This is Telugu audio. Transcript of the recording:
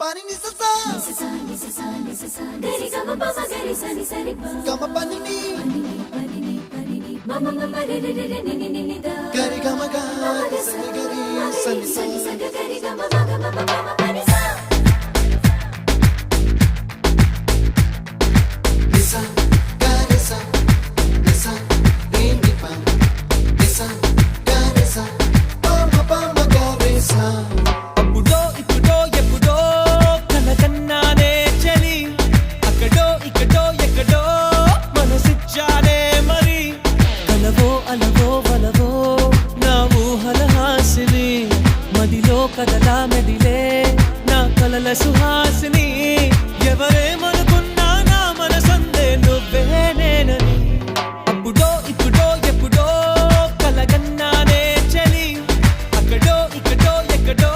పని గమ పనిని గరి గమ గరి సని గరి సని సని గరి గమ గమ గమ గమ నదిలో కదలా మెదిలే నా కలల సుహాసిని ఎవరేమనుకున్నా నా మన సందే నువ్వే నేనని. అప్పుడో ఇప్పుడో ఎప్పుడో కలగన్నానే చలి. అక్కడో ఇక్కడో ఎక్కడో